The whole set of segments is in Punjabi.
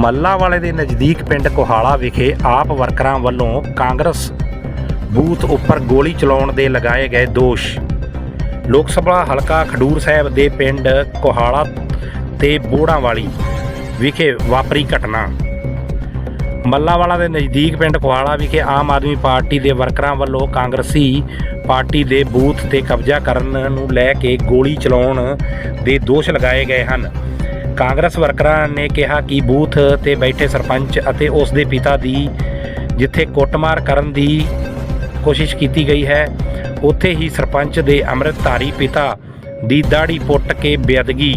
ਮੱਲਾ ਵਾਲੇ ਦੇ ਨਜ਼ਦੀਕ ਪਿੰਡ ਕੋਹਾਲਾ ਵਿਖੇ ਆਪ ਵਰਕਰਾਂ ਵੱਲੋਂ ਕਾਂਗਰਸ ਬੂਥ ਉੱਪਰ ਗੋਲੀ ਚਲਾਉਣ ਦੇ ਲਗਾਏ ਗਏ ਦੋਸ਼। ਲੋਕ ਸਭਾ ਹਲਕਾ ਖਡੂਰ ਸਾਹਿਬ ਦੇ ਪਿੰਡ ਕੋਹਾਲਾ ਤੇ ਬੋੜਾਂ ਵਾਲੀ ਵਿਖੇ ਵਾਪਰੀ ਘਟਨਾ। ਮੱਲਾਵਾਲਾ ਦੇ ਨਜ਼ਦੀਕ ਪਿੰਡ ਕੋਹਾਲਾ ਵਿਖੇ ਆਮ ਆਦਮੀ ਪਾਰਟੀ ਦੇ ਵਰਕਰਾਂ ਵੱਲੋਂ ਕਾਂਗਰਸੀ ਪਾਰਟੀ ਦੇ ਬੂਥ ਤੇ ਕਬਜ਼ਾ ਕਰਨ ਨੂੰ ਲੈ ਕੇ ਗੋਲੀ ਚਲਾਉਣ ਦੇ ਦੋਸ਼ ਲਗਾਏ ਗਏ ਹਨ। ਕਾਂਗਰਸ ਵਰਕਰਾਂ ਨੇ ਕਿਹਾ ਕਿ ਬੂਥ ਤੇ ਬੈਠੇ ਸਰਪੰਚ ਅਤੇ ਉਸ ਦੇ ਪਿਤਾ ਦੀ ਜਿੱਥੇ ਕੁੱਟਮਾਰ ਕਰਨ ਦੀ ਕੋਸ਼ਿਸ਼ ਕੀਤੀ ਗਈ ਹੈ, ਉੱਥੇ ਹੀ ਸਰਪੰਚ ਦੇ ਅੰਮ੍ਰਿਤਧਾਰੀ ਪਿਤਾ ਦੀ ਦਾੜੀ ਪੁੱਟ ਕੇ ਬੇਅਦਗੀ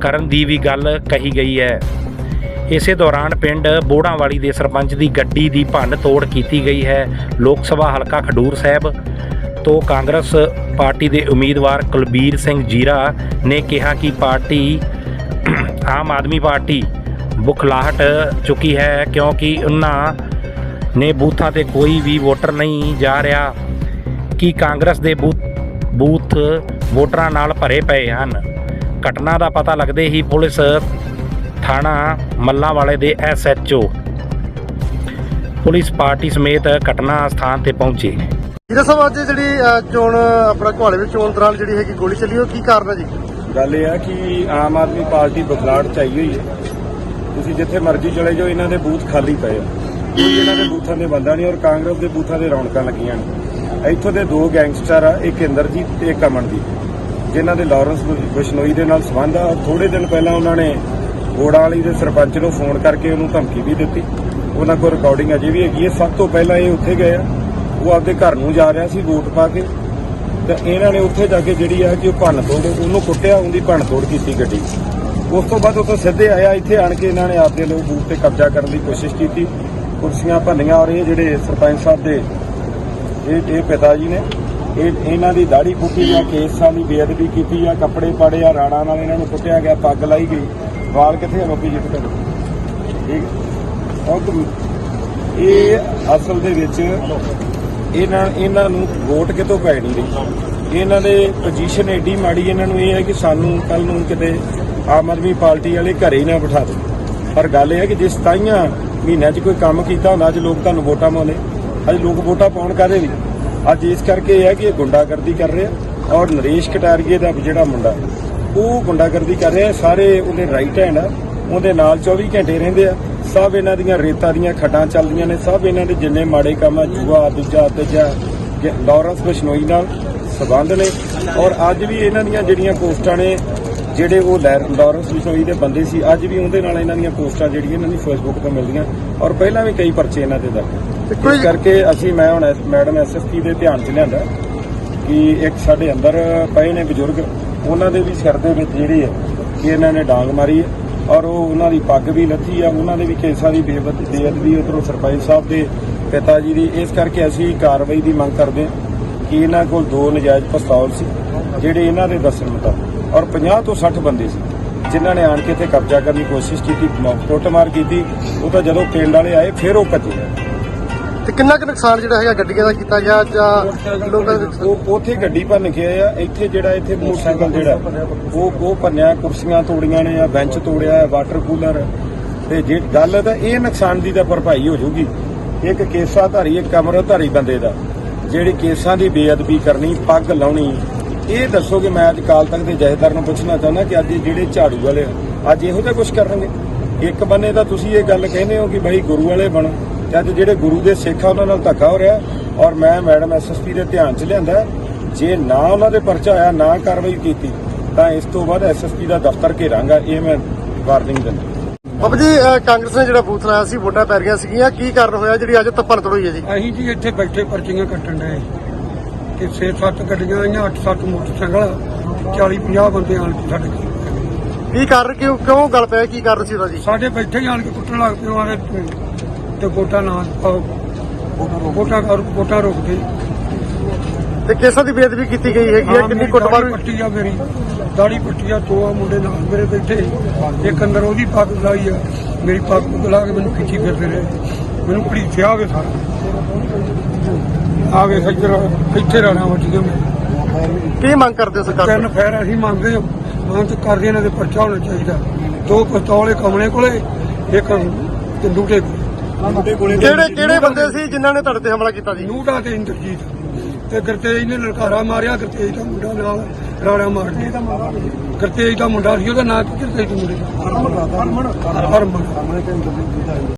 ਕਰਨ ਦੀ ਵੀ ਗੱਲ ਕਹੀ ਗਈ ਹੈ। ਇਸੇ ਦੌਰਾਨ ਪਿੰਡ ਬੋੜਾਂਵਾਲੀ ਦੇ ਸਰਪੰਚ ਦੀ ਗੱਡੀ ਦੀ ਭੰਨ ਤੋੜ ਕੀਤੀ ਗਈ ਹੈ। ਲੋਕ ਸਭਾ ਹਲਕਾ ਖਡੂਰ ਸਾਹਿਬ ਤੋਂ ਕਾਂਗਰਸ ਪਾਰਟੀ ਦੇ ਉਮੀਦਵਾਰ ਕੁਲਬੀਰ ਸਿੰਘ ਜੀਰਾ ਨੇ ਕਿਹਾ ਕਿ ਪਾਰਟੀ ਆਮ ਆਦਮੀ ਪਾਰਟੀ ਬੁਖਲਾਹਟ ਚੁੱਕੀ ਹੈ ਕਿਉਂਕਿ ਉਹਨਾਂ ਨੇ ਬੂਥਾਂ ਤੇ ਕੋਈ ਵੀ ਵੋਟਰ ਨਹੀਂ ਜਾ ਰਿਹਾ। ਕਿ ਕਾਂਗਰਸ ਦੇ ਬੂਥ ਬੂਥ ਵੋਟਰਾਂ ਨਾਲ ਭਰੇ ਪਏ ਹਨ? ਘਟਨਾ ਦਾ ਪਤਾ ਲੱਗਦੇ ਹੀ ਪੁਲਿਸ ਥਾਣਾ ਮੱਲਾਂ ਵਾਲੇ ਦੇ ਐਸਐਚਓ ਪੁਲਿਸ ਪਾਰਟੀ ਸਮੇਤ ਘਟਨਾ ਸਥਾਨ ਤੇ ਪਹੁੰਚੇ। ਜਿਹਦੇ ਸਭ ਜਿਹੜੀ ਚੋਣ ਆਪਣਾ ਘੁਆਲੇ ਵਿੱਚ ਚੋਣ ਦੌਰਾਨ ਜਿਹੜੀ ਹੈਗੀ ਗੋਲੀ ਚੱਲੀ, ਉਹ ਕੀ ਕਾਰਨ ਹੈ ਜੀ? ਗੱਲ ਇਹ ਆ ਕਿ ਆਮ ਆਦਮੀ ਪਾਰਟੀ ਬਖਲਾੜ ਚ ਆਈ ਹੋਈ ਹੈ। ਤੁਸੀਂ ਜਿੱਥੇ ਮਰਜ਼ੀ ਚਲੇ ਜਾਓ, ਇਹਨਾਂ ਦੇ ਬੂਥ ਖਾਲੀ ਪਏ ਆ। ਇਹਨਾਂ ਦੇ ਬੂਥਾਂ ਦੇ ਬੰਦਾ ਨਹੀਂ ਔਰ ਕਾਂਗਰਸ ਦੇ ਬੂਥਾਂ ਦੇ ਰੌਣਕਾਂ ਲੱਗੀਆਂ ਨੇ। ਇੱਥੋਂ ਦੇ ਦੋ ਗੈਂਗਸਟਰ ਆ, ਇੱਕ ਇੰਦਰਜੀਤ ਤੇ ਇੱਕ ਅਮਨਦੀਪ। ਜਿਨ੍ਹਾਂ ਦੇ ਲਾਰੈਂਸ ਬਿਸ਼ਨੋਈ ਦੇ ਨਾਲ ਸੰਬੰਧ ਆ। ਥੋੜੇ ਦਿਨ ਪਹਿਲਾਂ ਉਹਨਾਂ ਨੇ ਗੋੜਾ ਵਾਲੀ ਦੇ ਸਰਪੰਚ ਨੂੰ ਫੋਨ ਕਰਕੇ ਉਹਨੂੰ ਧਮਕੀ ਵੀ ਦਿੱਤੀ। ਉਹਨਾਂ ਕੋਲ ਰਿਕਾਰਡਿੰਗ ਅਜੇ ਵੀ ਹੈਗੀ ਹੈ। ਸਭ ਤੋਂ ਪਹਿਲਾਂ ਇਹ ਉੱਥੇ ਗਏ ਆ। ਉਹ ਆਪਦੇ ਘਰ ਨੂੰ ਜਾ ਰਿਹਾ ਸੀ ਵੋਟ ਪਾ ਕੇ। ਤੇ ਇਹਨਾਂ ਨੇ ਉੱਥੇ ਜਾ ਕੇ ਜਿਹੜੀ ਆ ਕਿ ਉਹ ਭੰਨ ਤੋੜ, ਉਹਨੂੰ ਕੁੱਟਿਆ, ਉਹਦੀ ਭੰਨ ਤੋੜ ਕੀਤੀ ਗੱਡੀ। ਉਸ ਤੋਂ ਬਾਅਦ ਉੱਥੋਂ ਸਿੱਧੇ ਆਇਆ, ਇੱਥੇ ਆਣ ਕੇ ਇਹਨਾਂ ਨੇ ਆਪਦੇ ਲੋਕ ਬੂਥ ਤੇ ਕਬਜ਼ਾ ਕਰਨ ਦੀ ਕੋਸ਼ਿਸ਼ ਕੀਤੀ। ਕੁਰਸੀਆਂ ਭੰਨੀਆਂ ਔਰ ਇਹ ਜਿਹੜੇ ਸਰਪੰਚ ਸਾਹਿਬ ਦੇ, ਇਹ ਇਹ ਪਿਤਾ ਜੀ ਨੇ, ਇਹ, ਇਹਨਾਂ ਦੀ ਦਾੜੀ ਪੁੱਟੀ ਜਾਂ ਕੇਸਾਂ ਦੀ ਬੇਅਦਬੀ ਕੀਤੀ ਜਾਂ ਕੱਪੜੇ ਪਾੜੇ ਆ ਰਾਣਾ ਨਾਲ ਇਹਨਾਂ ਨੂੰ ਕੁੱਟਿਆ ਗਿਆ, ਪੱਗ ਲਾਈ ਗਈ। ਵਾਲ ਕਿੱਥੇ ਆ ਬੱਪੀ ਜਿੱਤ ਕਰ ਠੀਕ। ਹੈ। ਉਹ ਇਹ ਅਸਲ ਦੇ ਵਿੱਚ ਇਹਨਾਂ ਇਹਨਾਂ ਨੂੰ ਵੋਟ ਕਿਤੋਂ ਪੈ ਨਹੀਂ ਰਹੀ ਇਹਨਾਂ ਦੇ ਪੋਜੀਸ਼ਨ ਏਡੀ ਮਾੜੀ ਇਹਨਾਂ ਨੂੰ ਇਹ ਹੈ ਕਿ ਸਾਨੂੰ ਕੱਲ ਨੂੰ ਕਿਤੇ ਆਮ ਆਦਮੀ ਪਾਰਟੀ ਵਾਲੇ ਘਰੇ ਹੀ ਨਾ ਬਿਠਾ ਦੇ ਪਰ ਗੱਲ ਇਹ ਹੈ ਕਿ ਜੇ ਸਤਾਈਆਂ ਮਹੀਨਿਆਂ 'ਚ ਕੋਈ ਕੰਮ ਕੀਤਾ ਹੁੰਦਾ, ਅੱਜ ਲੋਕ ਤੁਹਾਨੂੰ ਵੋਟਾਂ ਪਾਉਂਦੇ। ਅੱਜ ਲੋਕ ਵੋਟਾਂ ਪਾਉਣ ਕਾਹਦੇ ਵੀ ਅੱਜ ਇਸ ਕਰਕੇ ਇਹ ਹੈ ਕਿ ਇਹ ਗੁੰਡਾਗਰਦੀ ਕਰ ਰਹੇ ਆ ਔਰ ਨਰੇਸ਼ ਕਟਾਰੀਏ ਦਾ ਜਿਹੜਾ ਮੁੰਡਾ, ਉਹ ਗੁੰਡਾਗਰਦੀ ਕਰ ਰਿਹਾ ਸਾਰੇ ਉਹਦੇ ਰਾਈਟ ਹੈਂਡ ਆ, ਉਹਦੇ ਨਾਲ 24 ਘੰਟੇ ਰਹਿੰਦੇ ਆ। ਸਭ ਇਹਨਾਂ ਦੀਆਂ ਰੇਤਾਂ ਦੀਆਂ ਖੱਡਾਂ ਚੱਲਦੀਆਂ ਨੇ ਸਭ ਇਹਨਾਂ ਦੇ ਜਿੰਨੇ ਮਾੜੇ ਕੰਮ ਆ ਜੂਆ ਦੂਜਾ ਤੀਜਾ ਲਾਰੈਂਸ ਬਿਸ਼ਨੋਈ ਨਾਲ ਸਬੰਧ ਨੇ ਔਰ ਅੱਜ ਵੀ ਇਹਨਾਂ ਦੀਆਂ ਜਿਹੜੀਆਂ ਪੋਸਟਾਂ ਨੇ ਜਿਹੜੇ ਉਹ ਲਾਰੈਂਸ ਬਿਸ਼ਨੋਈ ਦੇ ਬੰਦੇ ਸੀ ਅੱਜ ਵੀ ਉਹਦੇ ਨਾਲ ਇਹਨਾਂ ਦੀਆਂ ਪੋਸਟਾਂ ਜਿਹੜੀਆਂ ਇਹਨਾਂ ਦੀ ਫੇਸਬੁੱਕ ਤੇ ਮਿਲਦੀਆਂ ਔਰ ਪਹਿਲਾਂ ਵੀ ਕਈ ਪਰਚੇ ਇਹਨਾਂ ਦੇ ਦਰਜ ਇਸ ਕਰਕੇ ਅਸੀਂ ਮੈਂ ਹੁਣ ਮੈਡਮ ਐਸਐਸਪੀ ਦੇ ਧਿਆਨ 'ਚ ਲਿਆਂਦਾ ਕਿ ਇੱਕ ਸਾਡੇ ਅੰਦਰ ਪਏ ਨੇ ਬਜ਼ੁਰਗ ਉਹਨਾਂ ਦੇ ਵੀ ਸਿਰ ਦੇ ਵਿੱਚ ਜਿਹੜੀ ਹੈ ਕਿ ਇਹਨਾਂ ਨੇ ਡਾਂਗ ਮਾਰੀ ਹੈ ਔਰ ਉਹ ਉਹਨਾਂ ਦੀ ਪੱਗ ਵੀ ਲੱਥੀ ਆ, ਉਹਨਾਂ ਦੇ ਵੀ ਕੇਸਾਂ ਦੀ ਬੇਅਦਬੀ ਬੇਅਦਬੀ ਉਧਰੋਂ ਸਰਪੰਚ ਸਾਹਿਬ ਦੇ ਪਿਤਾ ਜੀ ਦੀ। ਇਸ ਕਰਕੇ ਅਸੀਂ ਕਾਰਵਾਈ ਦੀ ਮੰਗ ਕਰਦੇ ਹਾਂ ਕਿ ਇਹਨਾਂ ਕੋਲ ਦੋ ਨਜਾਇਜ਼ ਪਿਸਤੌਲ ਸੀ, ਜਿਹੜੇ ਇਹਨਾਂ ਦੇ ਦੱਸਣ ਮੁਤਾਬਕ ਔਰ 50 ਤੋਂ 60 ਬੰਦੇ ਸੀ, ਜਿਨ੍ਹਾਂ ਨੇ ਆਣ ਕੇ ਇੱਥੇ ਕਬਜ਼ਾ ਕਰਨ ਦੀ ਕੋਸ਼ਿਸ਼ ਕੀਤੀ ਕੁੱਟਮਾਰ ਕੀਤੀ। ਉਹ ਤਾਂ ਜਦੋਂ ਪਿੰਡ ਵਾਲੇ ਆਏ, ਫਿਰ ਉਹ ਭੱਜੇ। ਤੇ ਕਿੰਨਾ ਕੁ ਨੁਕਸਾਨ ਜਿਹੜਾ ਹੈਗਾ ਗੱਡੀਆਂ ਦਾ ਕੀਤਾ ਗਿਆ ਜਾਂ ਲੋਕਾਂ ਦੇ ਉਹ ਉੱਥੇ ਗੱਡੀ ਭੰਨ ਕੇ ਆਏ ਆ ਇੱਥੇ ਜਿਹੜਾ ਇੱਥੇ ਮੋਟਰਸਾਈਕਲ ਜਿਹੜਾ ਉਹ ਉਹ ਭੰਨਿਆ ਕੁਰਸੀਆਂ ਤੋੜੀਆਂ ਨੇ ਆ ਬੈਂਚ ਤੋੜਿਆ ਵਾਟਰ ਕੂਲਰ। ਤੇ ਜੇ ਗੱਲ ਤਾਂ ਇਹ ਨੁਕਸਾਨ ਦੀ ਤਾਂ ਭਰਪਾਈ ਹੋ ਜਾਊਗੀ। ਇੱਕ ਕੇਸਾ ਧਾਰੀ ਇੱਕ ਕਮਰਧਾਰੀ ਬੰਦੇ ਦਾ ਜਿਹੜੀ ਕੇਸਾਂ ਦੀ ਬੇਅਦਬੀ ਕਰਨੀ ਪੱਗ ਲਾਉਣੀ। ਇਹ ਦੱਸੋ ਕਿ ਮੈਂ ਅੱਜ ਕਾਲ ਤੱਕ ਦੇ ਜਥੇਦਾਰ ਨੂੰ ਪੁੱਛਣਾ ਚਾਹੁੰਦਾ ਕਿ ਅੱਜ ਇਹ ਜਿਹੜੇ ਝਾੜੂ ਵਾਲੇ ਆ, ਅੱਜ ਇਹੋ ਜਿਹਾ ਕੁਝ ਕਰਨਗੇ? ਇੱਕ ਬੰਨੇ ਤਾਂ ਤੁਸੀਂ ਇਹ ਗੱਲ ਕਹਿੰਦੇ ਹੋ ਕਿ ਭਾਈ ਗੁਰੂ ਵਾਲੇ ਬਣੋ। ਤੇ ਅੱਜ ਜਿਹੜੇ ਗੁਰੂ ਦੇ ਸਿੱਖ ਆ ਉਹਨਾਂ ਨਾਲ ਧੱਕਾ ਹੋ ਰਿਹਾ ਔਰ ਮੈਂ ਮੈਡਮ ਐਸਐਸਪੀ ਦੇ ਧਿਆਨ 'ਚ ਲਿਆਂਦਾ ਜੇ ਨਾ ਉਹਨਾਂ ਦੇ ਪਰਚਾ ਆਇਆ ਨਾ ਕਾਰਵਾਈ ਕੀਤੀ ਤਾਂ ਇਸ ਤੋਂ ਬਾਅਦ ਐਸਐਸਪੀ ਦਾ ਦਫ਼ਤਰ ਘੇਰਾਂਗਾ ਇਹ ਮੈਂ ਵਾਰਨਿੰਗ ਦਿੰਦਾ। ਬਾਬਾ ਜੀ ਕਾਂਗਰਸ ਨੇ ਜਿਹੜਾ ਬੂਥ ਲਾਇਆ ਸੀ ਵੋਟਾਂ ਪੈ ਰਹੀਆਂ ਸੀਗੀਆਂ ਕੀ ਕਾਰਨ ਹੋਇਆ ਜਿਹੜੀ ਅੱਜ ਤੱਪਣ ਤੋੜੀ ਹੈ ਜੀ? ਅਸੀਂ ਜੀ ਇੱਥੇ ਬੈਠੇ ਪਰਚੀਆਂ ਕੱਟਣ ਡਏ ਤੇ 6-7 ਗੱਡੀਆਂ ਆਈਆਂ 8-7 ਮੋਟਰਸਾਈਕਲ 40-50 ਬੰਦੇ ਆਣ ਕੇ ਸਾਡੇ। ਕੀ ਕਾਰਨ ਕਿਉਂ ਕਿਉਂ ਗੱਲ ਪਿਆ ਕੀ ਕਾਰਨ ਸੀ ਉਹਦਾ ਜੀ? ਸਾਡੇ ਬੈਠੇ ਆਣ ਕੇ ਕੁੱਟਣ ਲੱਗ ਪਏ ਉਹਨਾਂ ਦੇ। ਤੇ ਵੋਟਾਂ ਨਾ ਕਰ ਵੋਟਾਂ ਰੋਕ ਦੇ ਤੇ ਕੇਸਾਂ ਦੀ ਬੇਅਦਬੀ ਕੀਤੀ ਗਈ ਹੈਗੀ ਹੈ? ਕਿੰਨੀ ਕੁੱਟਮਾਰ? ਪੱਟੀ ਆ ਮੇਰੀ। ਦਾੜੀ ਪੱਟੀ ਆ ਦੋ ਆ ਮੁੰਡੇ ਨਾਲ ਮੇਰੇ ਬੈਠੇ। ਇੱਕ ਅੰਦਰ ਉਹਦੀ ਪੱਗ ਲਾਈ ਆ। ਮੇਰੀ ਪੱਗ ਲਾ ਕੇ ਮੈਨੂੰ ਖਿੱਚੀ ਫਿਰਦੇ ਰਹੇ। ਮੈਨੂੰ ਭੜੀਸਿਆ ਆਵੇ ਸਾਰਾ। ਆਵੇ ਇੱਧਰ ਇੱਥੇ ਰਹਿਣਾ ਵੱਜੀਆਂ ਮੈਂ। ਕੀ ਮੰਗ ਕਰਦੇ ਸਰਕਾਰ? ਤਿੰਨ ਫੈਰ ਅਸੀਂ ਮੰਗਦੇ ਹਾਂ। ਮੰਗ ਕਰਦੇ ਇਹਨਾਂ ਦੇ ਪਰਚਾ ਹੋਣਾ ਚਾਹੀਦਾ। ਦੋ ਪਿਸਤੌਲ ਕਮਲੇ ਕੋਲੇ ਇੱਕ ਤੰਦੂਟੇ ਕਿਹੜੇ ਕਿਹੜੇ ਬੰਦੇ ਸੀ ਜਿਨ੍ਹਾਂ ਨੇ ਤੁਹਾਡੇ ਤੇ ਹਮਲਾ ਕੀਤਾ ਜੀ ਨੂਟਾ ਤੇ ਇੰਦਰਜੀਤ। ਤੇ ਗਰਤੇਜ ਨੇ ਲਲਕਾਰਾ ਮਾਰਿਆ ਗਰਤੇਜ ਦਾ ਮੁੰਡਾ ਨਾਲ ਰਾੜਾ ਮਾਰ ਕੇ ਗਰਤੇਜ ਦਾ ਮੁੰਡਾ ਸੀ ਉਹਦਾ ਨਾਂ ਕੀ ਗਰਤੇਜ ਦੇ ਮੁੰਡੇ ਦਾ ਹਰਮਨ ਹਰਮਨ।